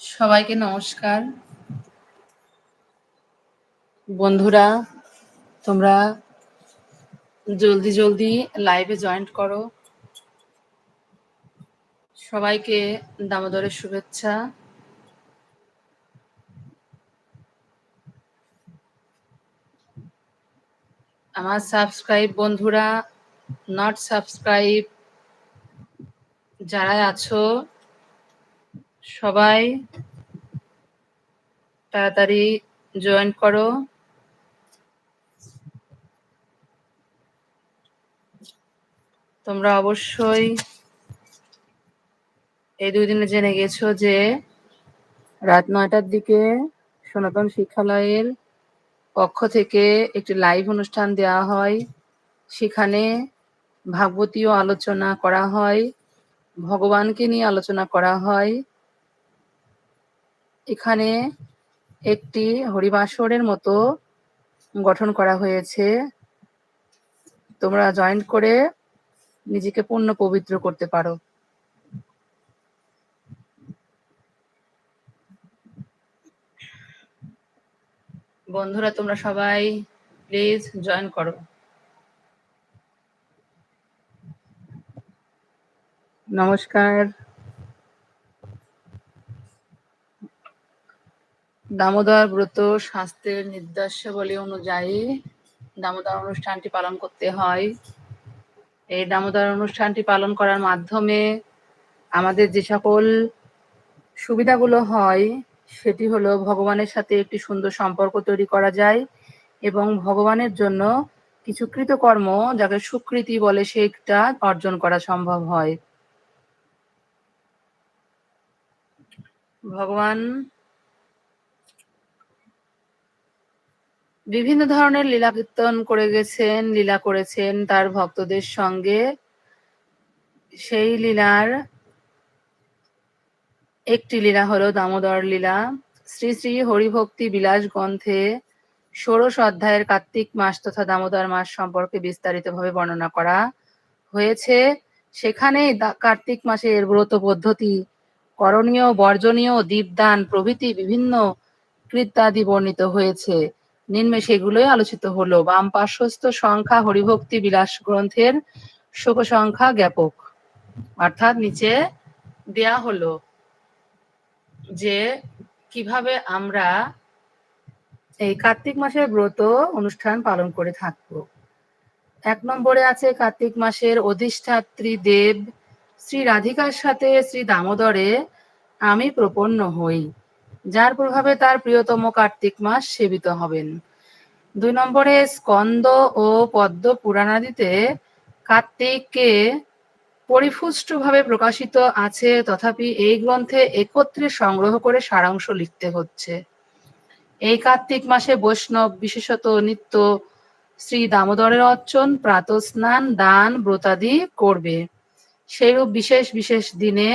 সবাইকে নমস্কার। বন্ধুরা, তোমরা জলদি জলদি লাইভে জয়েন্ট করো। সবাইকে দামোদরের শুভেচ্ছা। আমার সাবস্ক্রাইব বন্ধুরা নট সাবস্ক্রাইব যারা আছো সবাই তাড়াতাড়ি জয়েন করো। তোমরা অবশ্যই এই দুই দিনে জেনে গেছো যে রাত নয়টার দিকে সনাতন শিক্ষালয়ের পক্ষ থেকে একটি লাইভ অনুষ্ঠান দেওয়া হয়। সেখানে ভাগবতীয় আলোচনা করা হয়, ভগবানকে নিয়ে আলোচনা করা হয়। এখানে একটি হরিবাসরের মতো গঠন করা হয়েছে। তোমরা জয়েন করে নিজেকে পূর্ণ পবিত্র করতে পারো। বন্ধুরা, তোমরা সবাই প্লিজ জয়েন করো। নমস্কার। দামোদর ব্রত শাস্ত্রের নির্দেশাবলী অনুযায়ী দামোদর অনুষ্ঠানটি পালন করতে হয়। এই দামোদর অনুষ্ঠানটি পালন করার মাধ্যমে আমাদের যে সকল সুবিধাগুলো হয়, সেটি হলো ভগবানের সাথে একটি সুন্দর সম্পর্ক তৈরি করা যায় এবং ভগবানের জন্য কিছু কৃতকর্ম যাকে সুকৃতি বলে সেটা অর্জন করা সম্ভব হয়। ভগবান বিভিন্ন ধরনের লীলা কীর্তন করে গেছেন, লীলা করেছেন তার ভক্তদের সঙ্গে। সেই লীলার একটি লীলা হলো দামোদর লীলা। শ্রী শ্রী হরিভক্তি বিলাস গ্রন্থে ষোড়শ অধ্যায়ের কার্তিক মাস তথা দামোদর মাস সম্পর্কে বিস্তারিতভাবে বর্ণনা করা হয়েছে। সেখানে কার্তিক মাসে এর ব্রত পদ্ধতি, করণীয়, বর্জনীয়, দীপদান প্রভৃতি বিভিন্ন কৃত্যাদি বর্ণিত হয়েছে। নিম্নে সেগুলোই আলোচিত হলো। বাম পার্শ্বস্থ সংখ্যা হরিভক্তি বিলাস গ্রন্থের শোক সংখ্যা জ্ঞাপক অর্থাৎ নিচে দেয়া হলো যে কীভাবে আমরা এই কার্তিক মাসের ব্রত অনুষ্ঠান পালন করে থাকব। এক নম্বরে আছে কার্তিক মাসের অধিষ্ঠাত্রী দেব শ্রী রাধিকার সাথে শ্রী দামোদরে আমি প্রপন্ন হই। যার প্রভাবে তার প্রিয়তম কার্তিক মাস সেবিত হবেন। দুই নম্বরে স্কন্দ ও পদ্ম পুরাণাদিতে কার্তিককে পরিপুষ্টভাবে প্রকাশিত আছে, তথাপি এই গ্রন্থে একত্রে সংগ্রহ করে সারাংশ লিখতে হচ্ছে। এই কার্তিক মাসে বৈষ্ণব, বিশেষত নিত্য শ্রী দামোদরের অর্চন প্রাত স্নান দান, ব্রতাদি করবে। সেইরূপ বিশেষ বিশেষ দিনে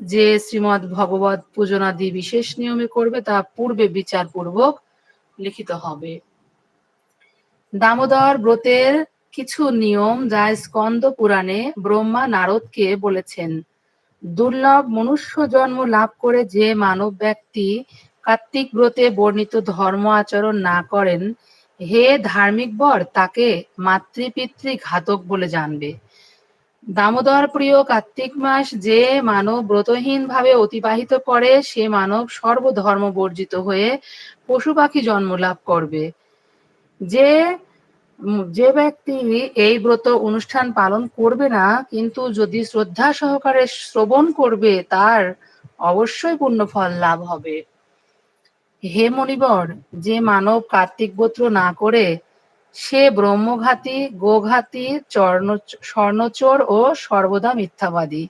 যে শ্রীমদ ভগবত পূজনাদি বিশেষ নিয়মে করবে, তা পূর্বে বিচার পূর্বক লিখিত হবে। দামোদর ব্রতের কিছু নিয়ম যা স্কন্দ পুরাণে ব্রহ্মা নারদকে বলেছেন। দুর্লভ মনুষ্য জন্ম লাভ করে যে মানব ব্যক্তি কার্তিক ব্রতে বর্ণিত ধর্ম আচরণ না করেন, হে ধার্মিক বর, তাকে মাতৃপিতৃ ঘাতক বলে জানবে। দামোদর প্রিয় কার্তিক মাস যে মানব ব্রতহীন ভাবে অতিবাহিত করে, সে মানব সর্বধর্ম বর্জিত হয়ে পশু পাখি জন্ম লাভ করবে। যে যে ব্যক্তি এই ব্রত অনুষ্ঠান পালন করবে না, কিন্তু যদি শ্রদ্ধা সহকারে শ্রবণ করবে, তার অবশ্যই পূর্ণ ফল লাভ হবে। হে মণিবর, যে মানব কার্তিক গোত্র না করে সে ব্রহ্মঘাতী, গোঘাতী, চর্ণ, স্বর্ণচোর ও সর্বদা মিথ্যাবাদী।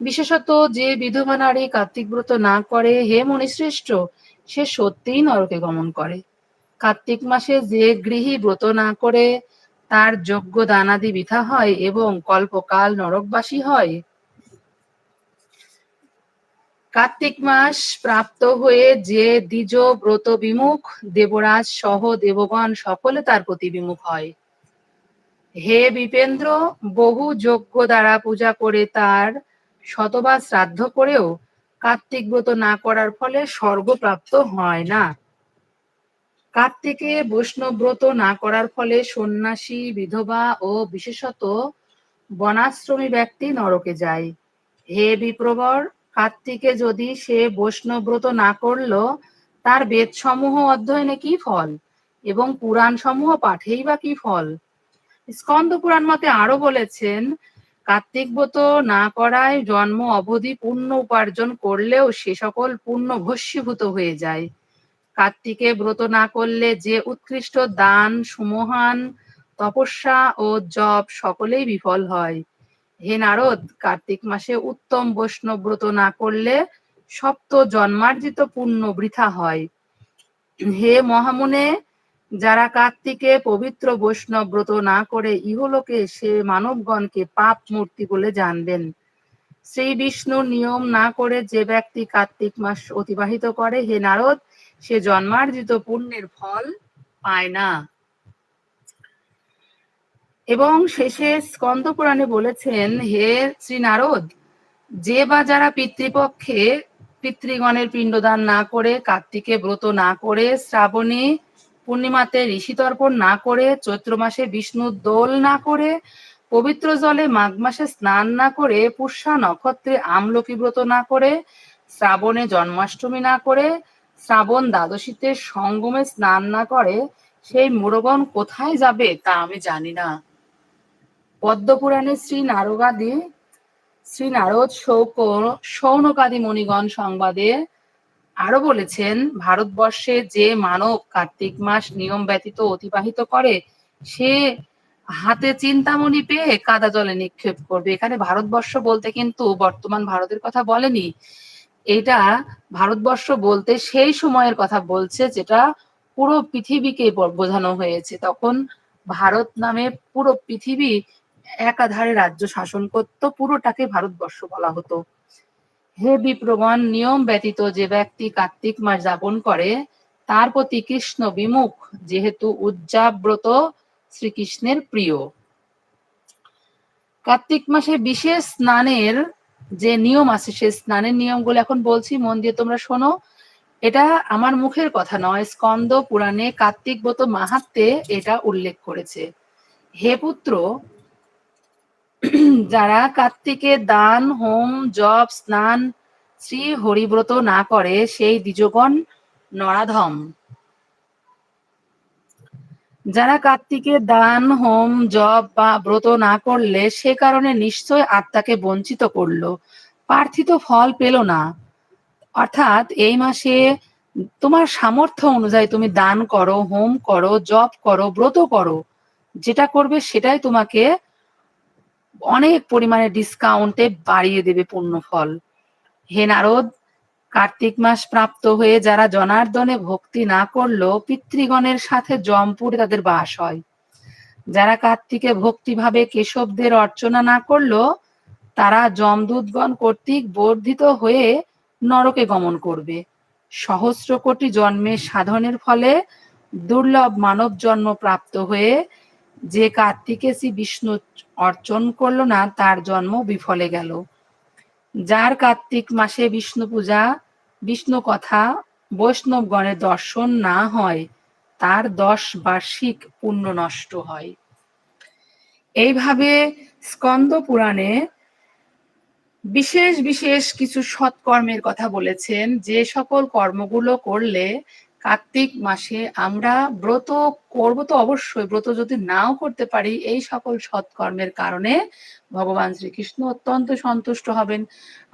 বিশেষত যে বিধবা নারী কার্তিক ব্রত না করে হে মণিশ্রেষ্ঠ, সে সত্যিই নরকে গমন করে। কার্তিক মাসে যে গৃহী ব্রত না করে, তার যোগ্য দানাদি বৃথা হয় এবং কল্পকাল নরকবাসী হয়। কার্তিক মাস প্রাপ্ত হয়ে যে দ্বিজ ব্রত বিমুখ, দেবরাজ সহ দেবগণ সকলে তার প্রতি বিমুখ হয়। হে বিপেন্দ্র, বহু যজ্ঞ দ্বারা পূজা করে তার শতবার শ্রাদ্ধ করেও কার্তিক ব্রত না করার ফলে স্বর্গপ্রাপ্ত হয় না। কার্তিকে বৈষ্ণব ব্রত না করার ফলে সন্ন্যাসী, বিধবা ও বিশেষত বনাশ্রমী ব্যক্তি নরকে যায়। হে বিপ্রবর কার্তিকে যদি সে বৈষ্ণব্রত না করল, তার বেদ সমূহ অধ্যয়নে কি ফল? এবং পুরাণ সমূহ পাঠেই বা কি ফল? স্কন্দ পুরাণ মতে আরও বলেছেন, কার্তিক ব্রত না করায় জন্ম অবধি পুণ্য উপার্জন করলেও সে সকল পুণ্য ভস্মীভূত হয়ে যায়। কার্তিকে ব্রত না করলে যে উৎকৃষ্ট দান, সুমহান, তপস্যা ও জপ সকলেই বিফল হয়। হে নারদ, কার্তিক মাসে উত্তম বৈষ্ণব ব্রত না করলে সপ্ত জন্মার্জিত পুণ্য বৃথা হয়। হে মহামুনে, যারা কার্তিকে পবিত্র বৈষ্ণব ব্রত না করে ইহলোকে সে মানবগণকে পাপ মূর্তি বলে জানবেন। শ্রী বিষ্ণু নিয়ম না করে যে ব্যক্তি কার্তিক মাস অতিবাহিত করে, হে নারদ, সে জন্মার্জিত পুণ্যের ফল পায় না। এবং শেষে স্কন্দ পুরাণে বলেছেন, হে শ্রী নারদ যে বা যারা পিতৃপক্ষে পিতৃগণের পিণ্ডদান না করে, কার্তিকে ব্রত না করে, শ্রাবণী পূর্ণিমাতে ঋষি তর্পণ না করে, চৈত্র মাসে বিষ্ণু দোল না করে, পবিত্র জলে মাঘ মাসে স্নান না করে, পুষ্যা নক্ষত্রে আমলকি ব্রত না করে, শ্রাবণে জন্মাষ্টমী না করে, শ্রাবণ দ্বাদশীতে সঙ্গমে স্নান না করে, সেই মুরগণ কোথায় যাবে তা আমি জানি না। পদ্মপুরাণে শ্রী নারগাদি, শ্রী নারদ শৌক সৌনকাদি মণিগণ সংবাদে আরও বলেছেন, ভারতবর্ষে যে মানব কার্তিক মাস নিয়ম ব্যতীত অতিবাহিত করে, সে হাতে চিন্তামণি পেয়ে কাদা জলে নিক্ষেপ করবে। এখানে ভারতবর্ষ বলতে কিন্তু বর্তমান ভারতের কথা বলেনি। এটা ভারতবর্ষ বলতে সেই সময়ের কথা বলছে যেটা পুরো পৃথিবীকে বোঝানো হয়েছে। তখন ভারত নামে পুরো পৃথিবী একাধারে রাজ্য শাসন করত, পুরোটাকে ভারতবর্ষ বলা হতো। হে বিপ্রগণ নিয়ম ব্যতীত যে ব্যক্তি কার্তিক মাস যাপন করে, তার প্রতি কৃষ্ণ বিমুখ, যেহেতু উজ্জাব্রত শ্রীকৃষ্ণের প্রিয়। কার্তিক মাসে বিশেষ স্নানের যে নিয়ম আছে, সে স্নানের নিয়মগুলো এখন বলছি, মন দিয়ে তোমরা শোনো। এটা আমার মুখের কথা নয়, স্কন্দ পুরাণে কার্তিক ব্রত মাহাত্মে এটা উল্লেখ করেছে। হে পুত্র যারা কার্তিকে দান, হোম, জপ, স্নান, শ্রী হরিব্রত না করে, সেই দ্বিজগণ নরাধম। যারা কার্তিকে দান, হোম, জপ বা ব্রত না করলে, সে কারণে নিশ্চয় আত্মাকে বঞ্চিত করল। প্রার্থিত ফল পেল না। অর্থাৎ এই মাসে তোমার সামর্থ্য অনুযায়ী তুমি দান করো, হোম করো, জপ করো, ব্রত করো। যেটা করবে সেটাই তোমাকে অনেক পরিমাণে ডিসকাউন্টে বাড়িয়ে দেবে পূর্ণ ফল হে নারদ, কার্তিক মাস প্রাপ্ত হয়ে যারা জনার্দনে ভক্তি না করল পিতৃগণের সাথে জমপুরে তাদের বাস হয়। যারা কার্তিকে ভক্তিভাবে কেশবদের অর্চনা না করল তারা যমদূতগণ কর্তৃক বর্ধিত হয়ে নরকে গমন করবে। সহস্র কোটি জন্মের সাধনের ফলে দুর্লভ মানব জন্ম প্রাপ্ত হয়ে যে কার্তিকে শ্রী বিষ্ণু অর্চন করল না, তার জন্ম বিফলে গেল। যার কার্তিক মাসে বিষ্ণু পূজা, বিষ্ণু কথা, বৈষ্ণবগণের দর্শন না হয়, তার দশ বার্ষিক পুণ্য নষ্ট হয়। এইভাবে স্কন্দ পুরাণে বিশেষ বিশেষ কিছু সৎকর্মের কথা বলেছেন, যে সকল কর্মগুলো করলে কার্তিক মাসে আমরা ব্রত করব তো অবশ্যই, ব্রত যদি নাও করতে পারি এই সকল সৎকর্মের কারণে ভগবান শ্রীকৃষ্ণ অত্যন্ত সন্তুষ্ট হবেন।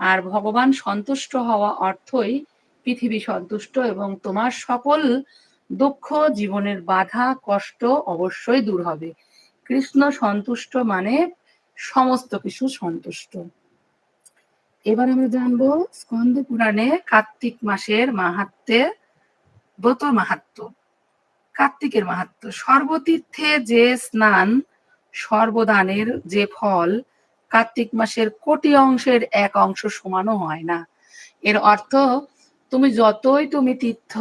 আর ভগবান সন্তুষ্ট হওয়া অর্থই পৃথিবী সন্তুষ্ট এবং তোমার সকল দুঃখ, জীবনের বাধা, কষ্ট অবশ্যই দূর হবে। কৃষ্ণ সন্তুষ্ট মানে সমস্ত কিছু সন্তুষ্ট। এবার আমরা জানব স্কন্দ পুরাণে কার্তিক মাসের মাহাত্মে ব্রত মাহাত্ম। কার্তিকের মাহাত্ম। সর্বতীর্থে যে স্নান, সর্বদানের যে ফল, কার্তিক মাসের কোটি অংশের এক অংশ সমানও হয় না। এর অর্থ, তুমি যতই তুমি তীর্থ,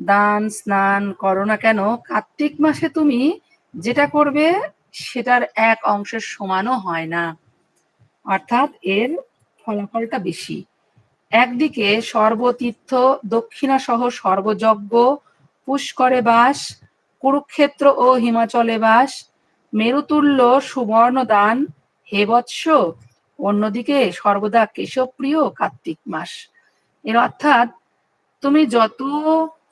দান, স্নান করো না কেন, কার্তিক মাসে তুমি যেটা করবে, সেটার এক অংশের সমানও হয় না। অর্থাৎ এর ফলাফলটা বেশি। একদিকে সর্বতীর্থ দক্ষিণা সহ সর্বযজ্ঞ, পুষ্করে বাস, কুরুক্ষেত্র ও হিমাচলে বাস, মেরুতুল্য সুবর্ণ দান হে বৎস। অন্যদিকে সর্বদা কেশবপ্রিয় কার্তিক মাস। এর অর্থাৎ তুমি যত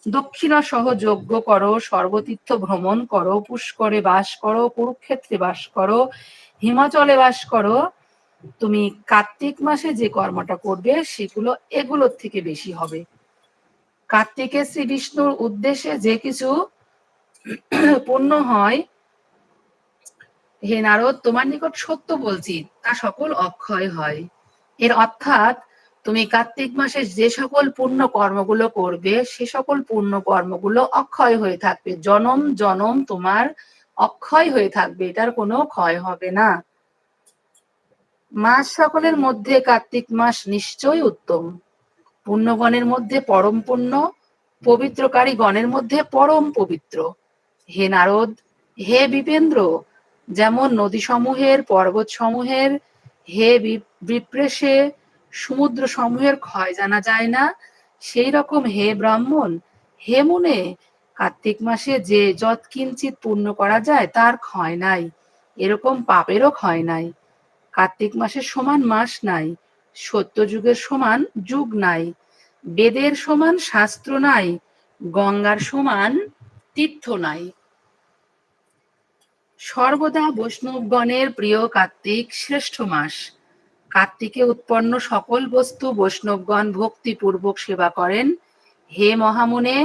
দক্ষিণা সহ যজ্ঞ করো, সর্বতীর্থ ভ্রমণ করো, পুষ্করে বাস করো, কুরুক্ষেত্রে বাস করো, হিমাচলে বাস করো তুমি কার্তিক মাসে যে কর্মটা করবে, সেগুলো এগুলোর থেকে বেশি হবে। কার্তিকে শ্রী বিষ্ণুর উদ্দেশ্যে যে কিছু পূর্ণ হয়, হে নারদ, তোমার নিকট সত্য বলছি, তা সকল অক্ষয় হয়। এর অর্থাৎ, তুমি কার্তিক মাসে যে সকল পূর্ণ কর্মগুলো করবে, সে সকল পূর্ণ কর্মগুলো অক্ষয় হয়ে থাকবে। জনম জনম তোমার অক্ষয় হয়ে থাকবে, এটার কোনো ক্ষয় হবে না। মাস সকলের মধ্যে কার্তিক মাস নিশ্চয়ই উত্তম। পুণ্যগণের মধ্যে পরম পুণ্য, পবিত্রকারী গণের মধ্যে পরম পবিত্র। হে নারদ, হে বিপেন্দ্র, যেমন নদী সমূহের পর্বত সমূহের হে বিপ্রেষে সমুদ্র সমূহের ক্ষয় জানা যায় না, সেই রকম হে ব্রাহ্মণ, হে মুনে, কার্তিক মাসে যে যৎ কিঞ্চিত পূর্ণ করা যায় তার ক্ষয় নাই, এরকম পাপেরও ক্ষয় নাই। কার্তিক মাসের সমান মাস নাই, সত্য যুগের সমান যুগ নাই, বেদের সমান শাস্ত্র নাই, গঙ্গার সমান তীর্থ নাই। সর্বদা বৈষ্ণবগণের প্রিয় কার্তিক শ্রেষ্ঠ মাস। কার্তিকে উৎপন্ন সকল বস্তু বৈষ্ণবগণ ভক্তিপূর্বক সেবা করেন। হে মহামুনে,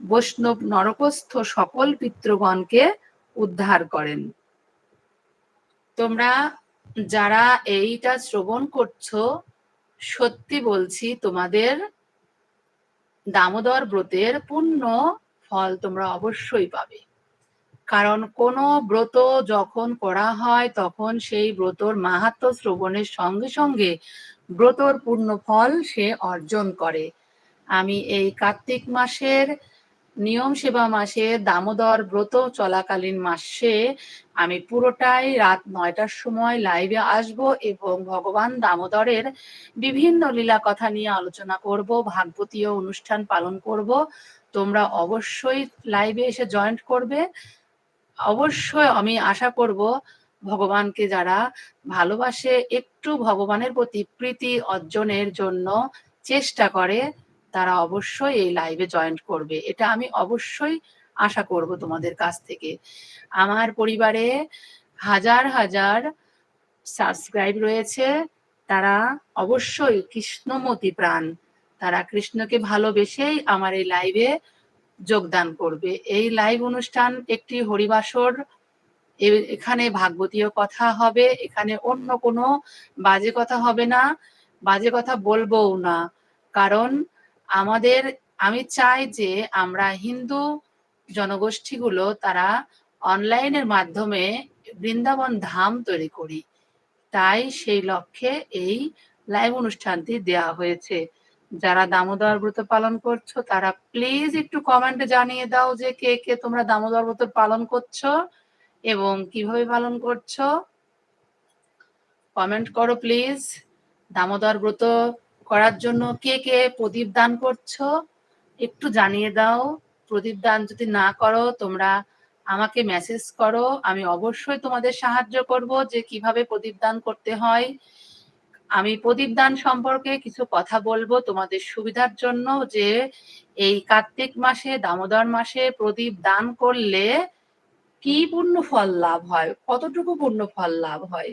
বৈষ্ণব নরকস্থ সকল পিতৃগণকে উদ্ধার করেন। তোমরা যারা এইটা শ্রবণ করছ, সত্যি বলছি তোমাদের দামোদর ব্রতের পূর্ণ ফল তোমরা অবশ্যই পাবে। কারণ কোন ব্রত যখন করা হয়, তখন সেই ব্রতর মাহাত্ম শ্রবণের সঙ্গে সঙ্গে ব্রতর পূর্ণ ফল সে অর্জন করে। আমি এই কার্তিক মাসের নিয়ম সেবা মাসে দামোদর ব্রত চলাকালীন মাসে আমি পুরোটাই রাত নয়টার সময় লাইভে আসব এবং ভগবান দামোদরের বিভিন্ন লীলা কথা নিয়ে আলোচনা করব, ভাগবতীয় অনুষ্ঠান পালন করব। তোমরা অবশ্যই লাইভে এসে জয়েন্ট করবে। অবশ্যই আমি আশা করব ভগবানকে যারা ভালোবাসে, একটু ভগবানের প্রতি প্রীতি অর্জনের জন্য চেষ্টা করে। তারা অবশ্যই এই লাইভে জয়েন করবে। এটা আমি অবশ্যই আশা করব তোমাদের কাছ থেকে। আমার পরিবারে হাজার হাজার সাবস্ক্রাইব রয়েছে। তারা অবশ্যই কৃষ্ণমতি প্রাণ। তারা কৃষ্ণকে ভালোবেসেই আমার এই লাইভে যোগদান করবে। এই লাইভ অনুষ্ঠান একটি হরিবাসর। এখানে ভাগবতীয় কথা হবে। এখানে অন্য কোনো বাজে কথা হবে না। বাজে কথা বলবও না। কারণ আমাদের, আমি চাই যে আমরা হিন্দু জনগোষ্ঠীগুলো তারা অনলাইনের মাধ্যমে বৃন্দাবন ধাম তৈরি করি। তাই সেই লক্ষ্যে এই লাইভ অনুষ্ঠানটি দেয়া হয়েছে। যারা দামোদর ব্রত পালন করছ, তারা প্লিজ একটু কমেন্টে জানিয়ে দাও যে কে কে তোমরা দামোদর ব্রত পালন করছ এবং কীভাবে পালন করছ। কমেন্ট করো প্লিজ দামোদর ব্রত করার জন্য কে কে প্রদীপ দান করছ? একটু জানিয়ে দাও। প্রদীপ দান যদি না করো, তোমরা আমাকে মেসেজ করো। আমি অবশ্যই তোমাদের সাহায্য করব যে কীভাবে প্রদীপ দান করতে হয়। আমি প্রদীপ দান সম্পর্কে কিছু কথা বলব তোমাদের সুবিধার জন্য যে এই কার্তিক মাসে, দামোদর মাসে প্রদীপ দান করলে কি পূর্ণ ফল লাভ হয়? কতটুকু পূর্ণ ফল লাভ হয়?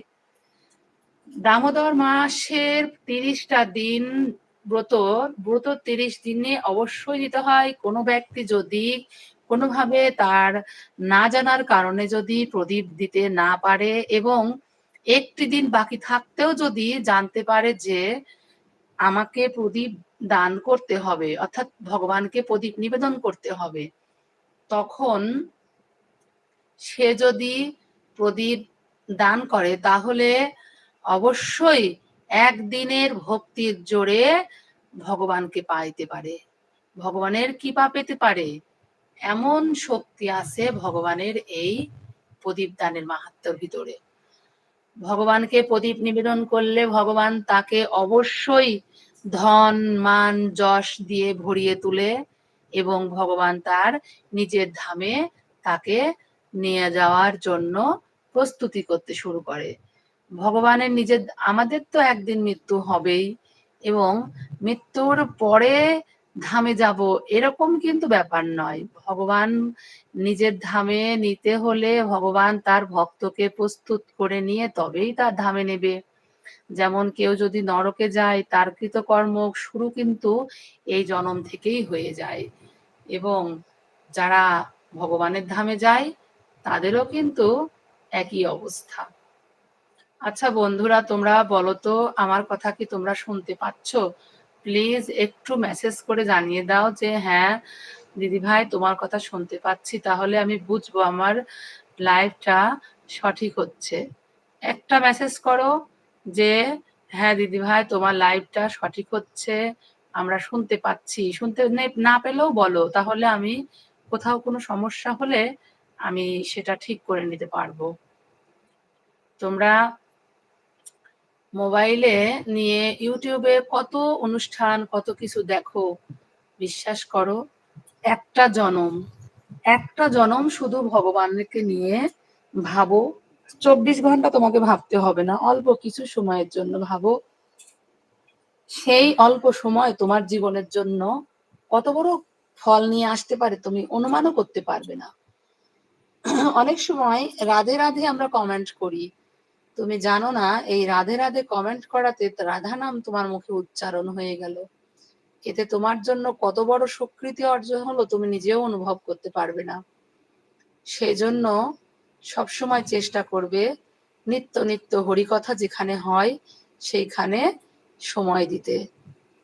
দামোদর মাসের তিরিশটা দিন ব্রত ব্রত তিরিশ দিনে অবশ্যই দিতে হয়। কোনো ব্যক্তি যদি কোনোভাবে তার না জানার কারণে যদি প্রদীপ দিতে না পারে এবং একটি দিন বাকি থাকতেও যদি জানতে পারে যে আমাকে প্রদীপ দান করতে হবে, অর্থাৎ ভগবানকে প্রদীপ নিবেদন করতে হবে, তখন সে যদি প্রদীপ দান করে তাহলে অবশ্যই একদিনের ভক্তির জোরে ভগবানকে পাইতে পারে। ভগবানের কৃপা পেতে পারে। এমন শক্তি আছে ভগবানের এই প্রদীপ দানের মাহাত্মর ভিতরে। ভগবানকে প্রদীপ নিবেদন করলে ভগবান তাকে অবশ্যই ধন, মান, যশ দিয়ে ভরিয়ে তুলে এবং ভগবান তার নিজের ধামে তাকে নিয়ে যাওয়ার জন্য প্রস্তুতি করতে শুরু করে। ভগবানের নিজের, আমাদের তো একদিন মৃত্যু হবেই এবং মৃত্যুর পরে ধামে যাব, এরকম কিন্তু ব্যাপার নয়। ভগবান নিজের ধামে নিতে হলে ভগবান তার ভক্তকে প্রস্তুত করে নিয়ে তবেই তার ধামে নেবে। যেমন কেউ যদি নরকে যায়, তার কৃতকর্ম শুরু কিন্তু এই জনম থেকেই হয়ে যায়। এবং যারা ভগবানের ধামে যায়, তাদেরও কিন্তু একই অবস্থা। আচ্ছা বন্ধুরা, তোমরা বলো তো, আমার কথা কি তোমরা শুনতে পাচ্ছ? প্লিজ একটু মেসেজ করে জানিয়ে দাও যে হ্যাঁ দিদি ভাই, তোমার কথা শুনতে পাচ্ছি। তাহলে আমি বুঝব আমার লাইফটা সঠিক হচ্ছে। একটা মেসেজ করো যে হ্যাঁ দিদি ভাই, তোমার লাইফটা সঠিক হচ্ছে, আমরা শুনতে পাচ্ছি। শুনতে না পেলেও বলো, তাহলে আমি কোথাও কোনো সমস্যা হলে আমি সেটা ঠিক করে নিতে পারব। তোমরা মোবাইলে নিয়ে ইউটিউবে কত অনুষ্ঠান, কত কিছু দেখো, বিশ্বাস করো, একটা জনম একটা জনম শুধু ভগবানকে নিয়ে ভাবো, চব্বিশ ঘণ্টা তোমাকে ভাবতে হবে না, অল্প কিছু সময়ের জন্য ভাবো। সেই অল্প সময় তোমার জীবনের জন্য কত বড় ফল নিয়ে আসতে পারে তুমি অনুমানও করতে পারবে না। অনেক সময় রাধে রাধে আমরা কমেন্ট করি তুমি জানো না, এই রাধে রাধে কমেন্ট করাতে রাধা নাম তোমার মুখে উচ্চারণ হয়ে গেল। এতে তোমার জন্য কত বড় স্বীকৃতি অর্জন হলো তুমি নিজেও অনুভব করতে পারবে না। সেজন্য সবসময় চেষ্টা করবে নিত্য নিত্য হরিকথা যেখানে হয় সেইখানে সময় দিতে।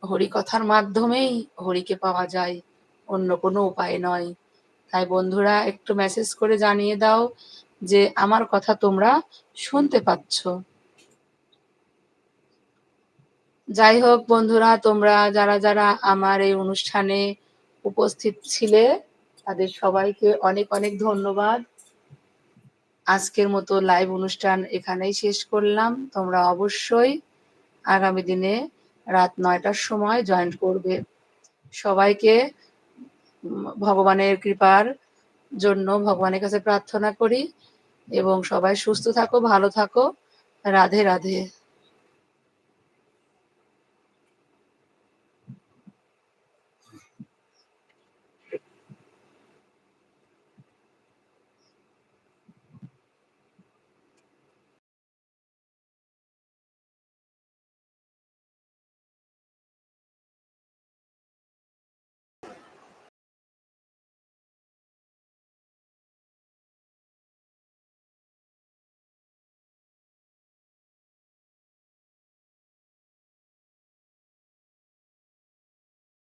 হরিকথার মাধ্যমেই হরিকে পাওয়া যায়, অন্য কোনো উপায় নয়। তাই বন্ধুরা, একটু মেসেজ করে জানিয়ে দাও যে আমার কথা তোমরা শুনতে পাচ্ছ। যাই হোক বন্ধুরা, তোমরা যারা যারা আমার এই অনুষ্ঠানে উপস্থিত ছিলে, তাদের সবাইকে অনেক অনেক ধন্যবাদ। আজকের মতো লাইভ অনুষ্ঠান এখানেই শেষ করলাম। তোমরা অবশ্যই আগামী দিনে রাত নয়টার সময় জয়েন করবে। সবাইকে ভগবানের কৃপার জন্য ভগবানের কাছে প্রার্থনা করি এবং সবাই সুস্থ থাকো ভালো থাকো। রাধে রাধে।